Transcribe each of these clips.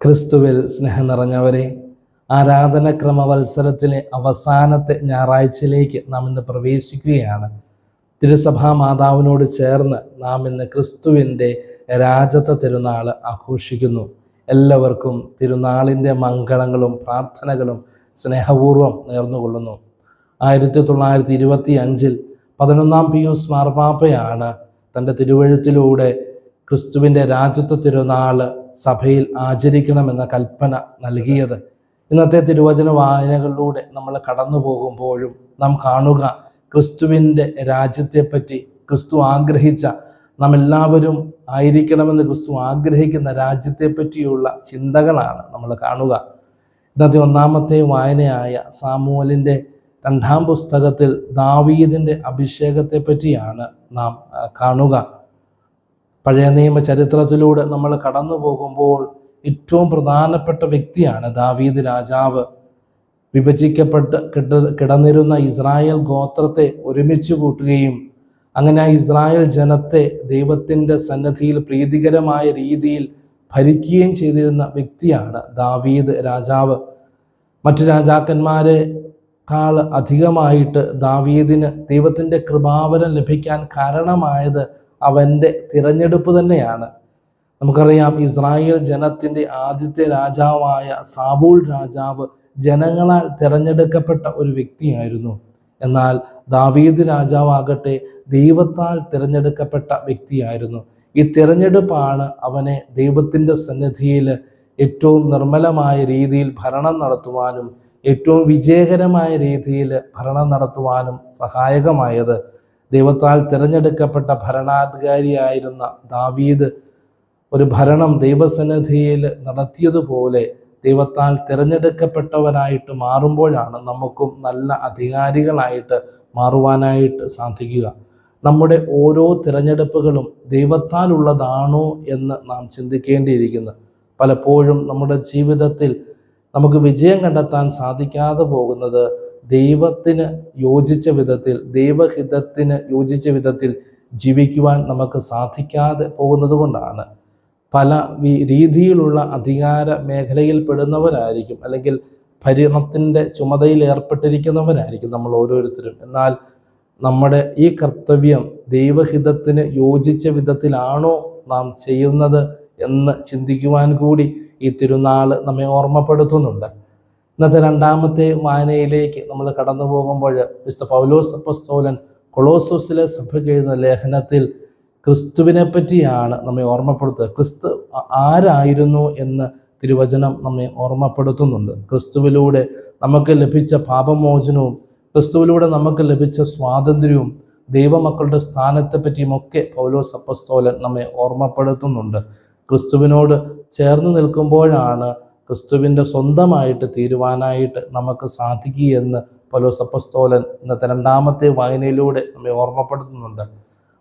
ക്രിസ്തുവിൽ സ്നേഹം നിറഞ്ഞവരെ ആരാധനക്രമ വത്സരത്തിലെ അവസാനത്തെ ഞായറാഴ്ചയിലേക്ക് നാം ഇന്ന് പ്രവേശിക്കുകയാണ്. തിരുസഭാ മാതാവിനോട് ചേർന്ന് നാം ഇന്ന് ക്രിസ്തുവിന്റെ രാജത്വ തിരുനാൾ ആഘോഷിക്കുന്നു. എല്ലാവർക്കും തിരുനാളിന്റെ മംഗളങ്ങളും പ്രാർത്ഥനകളും സ്നേഹപൂർവം നേർന്നുകൊള്ളുന്നു. ആയിരത്തി തൊള്ളായിരത്തി ഇരുപത്തി അഞ്ചിൽ പതിനൊന്നാം പിയൂസ് മാർപ്പാപ്പയാണ് തന്റെ തിരുവഴുത്തിലൂടെ ക്രിസ്തുവിന്റെ രാജ്യത്വ തിരുനാൾ സഭയിൽ ആചരിക്കണമെന്ന കൽപ്പന നൽകിയത്. ഇന്നത്തെ തിരുവചന വായനകളിലൂടെ നമ്മൾ കടന്നു പോകുമ്പോഴും നാം കാണുക ക്രിസ്തുവിന്റെ രാജ്യത്തെപ്പറ്റി ക്രിസ്തു ആഗ്രഹിച്ച നാം എല്ലാവരും ആയിരിക്കണമെന്ന് ക്രിസ്തു ആഗ്രഹിക്കുന്ന രാജ്യത്തെപ്പറ്റിയുള്ള ചിന്തകളാണ് നമ്മൾ കാണുക. ഇന്നത്തെ ഒന്നാമത്തെ വായനയായ സാമൂലിന്റെ രണ്ടാം പുസ്തകത്തിൽ ദാവീദിന്റെ അഭിഷേകത്തെപ്പറ്റിയാണ് നാം കാണുക. പഴയ നിയമ ചരിത്രത്തിലൂടെ നമ്മൾ കടന്നു പോകുമ്പോൾ ഏറ്റവും പ്രധാനപ്പെട്ട വ്യക്തിയാണ് ദാവീദ് രാജാവ്. വിഭജിക്കപ്പെട്ട് കിട കിടന്നിരുന്ന ഇസ്രായേൽ ഗോത്രത്തെ ഒരുമിച്ച് കൂട്ടുകയും അങ്ങനെ ഇസ്രായേൽ ജനത്തെ ദൈവത്തിന്റെ സന്നദ്ധിയിൽ പ്രീതികരമായ രീതിയിൽ ഭരിക്കുകയും ചെയ്തിരുന്ന വ്യക്തിയാണ് ദാവീദ് രാജാവ്. മറ്റു രാജാക്കന്മാരെ കാൾ അധികമായിട്ട് ദാവീദിന് ദൈവത്തിന്റെ കൃപാവരം ലഭിക്കാൻ കാരണമായത് അവന്റെ തിരഞ്ഞെടുപ്പ് തന്നെയാണ്. നമുക്കറിയാം ഇസ്രായേൽ ജനത്തിന്റെ ആദ്യത്തെ രാജാവായ സാബൂൾ രാജാവ് ജനങ്ങളാൽ തിരഞ്ഞെടുക്കപ്പെട്ട ഒരു വ്യക്തിയായിരുന്നു. എന്നാൽ ദാവീദ് രാജാവാകട്ടെ ദൈവത്താൽ തിരഞ്ഞെടുക്കപ്പെട്ട വ്യക്തിയായിരുന്നു. ഈ തിരഞ്ഞെടുപ്പാണ് അവനെ ദൈവത്തിന്റെ സന്നിധിയിൽ ഏറ്റവും നിർമ്മലമായ രീതിയിൽ ഭരണം നടത്തുവാനും ഏറ്റവും വിജയകരമായ രീതിയിൽ ഭരണം നടത്തുവാനും സഹായകമായത്. ദൈവത്താൽ തിരഞ്ഞെടുക്കപ്പെട്ട ഭരണാധികാരിയായിരുന്ന ദാവീദ് ഒരു ഭരണം ദൈവസന്നിധിയിൽ നടത്തിയതുപോലെ ദൈവത്താൽ തിരഞ്ഞെടുക്കപ്പെട്ടവനായിട്ട് മാറുമ്പോഴാണ് നമുക്കും നല്ല അധികാരികളായിട്ട് മാറുവാനായിട്ട് സാധിക്കുക. നമ്മുടെ ഓരോ തിരഞ്ഞെടുപ്പുകളും ദൈവത്താലുള്ളതാണോ എന്ന് നാം ചിന്തിക്കേണ്ടിയിരിക്കുന്നു. പലപ്പോഴും നമ്മുടെ ജീവിതത്തിൽ നമുക്ക് വിജയം കണ്ടെത്താൻ സാധിക്കാതെ പോകുന്നത് ദൈവത്തിന് യോജിച്ച വിധത്തിൽ ദൈവഹിതത്തിന് യോജിച്ച വിധത്തിൽ ജീവിക്കുവാൻ നമുക്ക് സാധിക്കാതെ പോകുന്നത് കൊണ്ടാണ്. പല രീതിയിലുള്ള അധികാര മേഖലയിൽ പെടുന്നവരായിരിക്കും അല്ലെങ്കിൽ ഭരണത്തിന്റെ ചുമതലയിൽ ഏർപ്പെട്ടിരിക്കുന്നവരായിരിക്കും നമ്മൾ ഓരോരുത്തരും. എന്നാൽ നമ്മുടെ ഈ കർത്തവ്യം ദൈവഹിതത്തിന് യോജിച്ച വിധത്തിലാണോ നാം ചെയ്യുന്നത് എന്ന് ചിന്തിക്കുവാൻ കൂടി ഈ തിരുനാൾ നമ്മെ ഓർമ്മപ്പെടുത്തുന്നുണ്ട്. ഇന്നത്തെ രണ്ടാമത്തെ വായനയിലേക്ക് നമ്മൾ കടന്നു പോകുമ്പോൾ മിസ്റ്റർ പൗലോസ് അപ്പസ്തോലൻ കൊളോസോസിലെ സഭയ്ക്ക് എഴുതുന്ന ലേഖനത്തിൽ ക്രിസ്തുവിനെ പറ്റിയാണ് നമ്മെ ഓർമ്മപ്പെടുത്തുക. ക്രിസ്തു ആരായിരുന്നു എന്ന് തിരുവചനം നമ്മെ ഓർമ്മപ്പെടുത്തുന്നുണ്ട്. ക്രിസ്തുവിലൂടെ നമുക്ക് ലഭിച്ച പാപമോചനവും ക്രിസ്തുവിലൂടെ നമുക്ക് ലഭിച്ച സ്വാതന്ത്ര്യവും ദൈവമക്കളുടെ സ്ഥാനത്തെ പറ്റിയുമൊക്കെ പൗലോസ് അപ്പസ്തോലൻ നമ്മെ ഓർമ്മപ്പെടുത്തുന്നുണ്ട്. ക്രിസ്തുവിനോട് ചേർന്ന് നിൽക്കുമ്പോഴാണ് ക്രിസ്തുവിന്റെ സ്വന്തമായിട്ട് തീരുവാനായിട്ട് നമുക്ക് സാധിക്കുകയെന്ന് പൗലോസപ്പസ്തോലൻ ഇന്നത്തെ രണ്ടാമത്തെ വായനയിലൂടെ നമ്മെ ഓർമ്മപ്പെടുത്തുന്നുണ്ട്.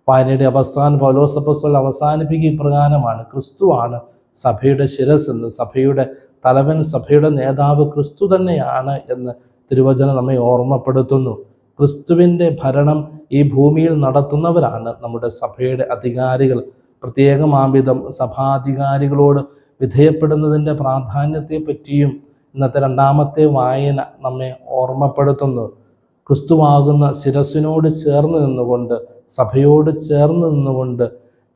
വായനയുടെ അവസാനം പൗലോസ് അപ്പസ്തോലൻ അവസാനിപ്പിക്കുക ഇപ്രകാരമാണ്. ക്രിസ്തുവാണ് സഭയുടെ ശിരസ് എന്ന് സഭയുടെ തലവൻ സഭയുടെ നേതാവ് ക്രിസ്തു തന്നെയാണ് എന്ന് തിരുവചനം നമ്മെ ഓർമ്മപ്പെടുത്തുന്നു. ക്രിസ്തുവിന്റെ ഭരണം ഈ ഭൂമിയിൽ നടത്തുന്നവരാണ് നമ്മുടെ സഭയുടെ അധികാരികൾ. പ്രത്യേകമാംവിധം സഭാധികാരികളോട് വിധേയപ്പെടുന്നതിന്റെ പ്രാധാന്യത്തെ പറ്റിയും ഇന്നത്തെ രണ്ടാമത്തെ വായന നമ്മെ ഓർമ്മപ്പെടുത്തുന്നു. ക്രിസ്തുവാകുന്ന ശിരസിനോട് ചേർന്ന് നിന്നുകൊണ്ട് സഭയോട് ചേർന്ന് നിന്നുകൊണ്ട്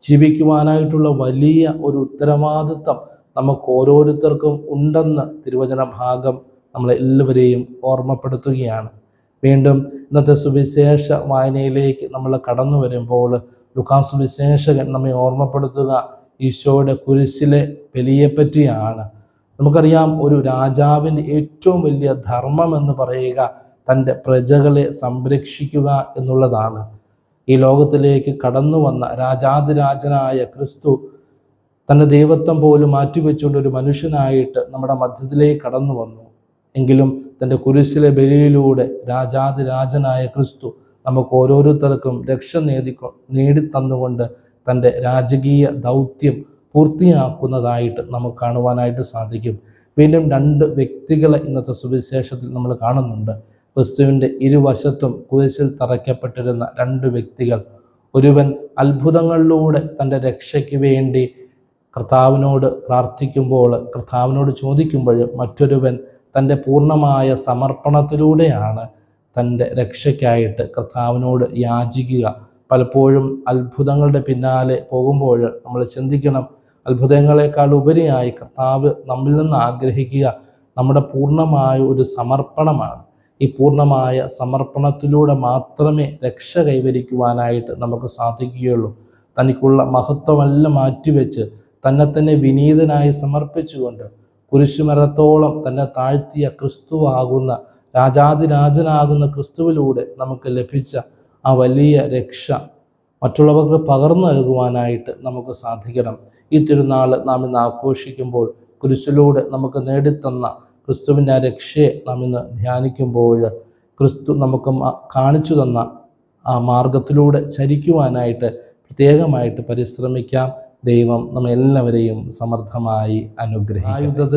ജീവിക്കുവാനായിട്ടുള്ള വലിയ ഒരു ഉത്തരവാദിത്തം നമുക്ക് ഓരോരുത്തർക്കും ഉണ്ടെന്ന് തിരുവചന ഭാഗം നമ്മളെ എല്ലാവരെയും ഓർമ്മപ്പെടുത്തുകയാണ്. വീണ്ടും ഇന്നത്തെ സുവിശേഷ വായനയിലേക്ക് നമ്മൾ കടന്നു വരുമ്പോൾ ലുക്കാസ് സുവിശേഷകൻ നമ്മെ ഓർമ്മപ്പെടുത്തുക. ഈശോയുടെ കുരിശിലെ ബലിയെ പറ്റിയാണ്. നമുക്കറിയാം ഒരു രാജാവിന്റെ ഏറ്റവും വലിയ ധർമ്മം എന്ന് പറയുക തന്റെ പ്രജകളെ സംരക്ഷിക്കുക എന്നുള്ളതാണ്. ഈ ലോകത്തിലേക്ക് കടന്നു വന്ന രാജാതിരാജനായ ക്രിസ്തു തന്റെ ദൈവത്വം പോലും മാറ്റിവെച്ചുകൊണ്ട് ഒരു മനുഷ്യനായിട്ട് നമ്മുടെ മധ്യത്തിലേക്ക് കടന്നു വന്നു. എങ്കിലും തന്റെ കുരിശിലെ ബലിയിലൂടെ രാജാതിരാജനായ ക്രിസ്തു നമുക്ക് ഓരോരുത്തർക്കും രക്ഷ നേടി നേടിത്തന്നുകൊണ്ട് തന്റെ രാജകീയ ദൗത്യം പൂർത്തിയാക്കുന്നതായിട്ട് നമുക്ക് കാണുവാനായിട്ട് സാധിക്കും. വീണ്ടും രണ്ട് വ്യക്തികളെ ഇന്നത്തെ സുവിശേഷത്തിൽ നമ്മൾ കാണുന്നുണ്ട്. ക്രിസ്തുവിന്റെ ഇരുവശത്തും കുരിശിൽ തറയ്ക്കപ്പെട്ടിരുന്ന രണ്ട് വ്യക്തികൾ. ഒരുവൻ അത്ഭുതങ്ങളിലൂടെ തന്റെ രക്ഷയ്ക്ക് വേണ്ടി കർത്താവിനോട് പ്രാർത്ഥിക്കുമ്പോൾ കർത്താവിനോട് ചോദിക്കുമ്പോൾ മറ്റൊരുവൻ തന്റെ പൂർണമായ സമർപ്പണത്തിലൂടെയാണ് തന്റെ രക്ഷയ്ക്കായിട്ട് കർത്താവിനോട് യാചിക്കുക. പലപ്പോഴും അത്ഭുതങ്ങളുടെ പിന്നാലെ പോകുമ്പോൾ നമ്മൾ ചിന്തിക്കണം അത്ഭുതങ്ങളെക്കാൾ ഉപരിയായി കർത്താവ് നമ്മിൽ നിന്ന് ആഗ്രഹിക്കുക നമ്മുടെ പൂർണമായ ഒരു സമർപ്പണമാണ്. ഈ പൂർണമായ സമർപ്പണത്തിലൂടെ മാത്രമേ രക്ഷ കൈവരിക്കുവാനായിട്ട് നമുക്ക് സാധിക്കുകയുള്ളൂ. തനിക്കുള്ള മഹത്വമെല്ലാം മാറ്റിവെച്ച് തന്നെ തന്നെ വിനീതനായി സമർപ്പിച്ചുകൊണ്ട് കുരിശുമരത്തോളം തന്നെ താഴ്ത്തിയ ക്രിസ്തുവാകുന്ന രാജാതിരാജനാകുന്ന ക്രിസ്തുവിലൂടെ നമുക്ക് ലഭിച്ച ആ വലിയ രക്ഷ മറ്റുള്ളവർക്ക് പകർന്നു നൽകുവാനായിട്ട് നമുക്ക് സാധിക്കണം. ഈ തിരുനാൾ നാം ഇന്ന് ആഘോഷിക്കുമ്പോൾ കുരിശിലൂടെ നമുക്ക് നേടിത്തന്ന ക്രിസ്തുവിന്റെ ആ രക്ഷയെ നാം ഇന്ന് ധ്യാനിക്കുമ്പോൾ ക്രിസ്തു നമുക്ക് കാണിച്ചു തന്ന ആ മാർഗത്തിലൂടെ ചരിക്കുവാനായിട്ട് പ്രത്യേകമായിട്ട് പരിശ്രമിക്കാം. ദൈവം നമ്മെല്ലാവരെയും സമർത്ഥമായി അനുഗ്രഹിക്കും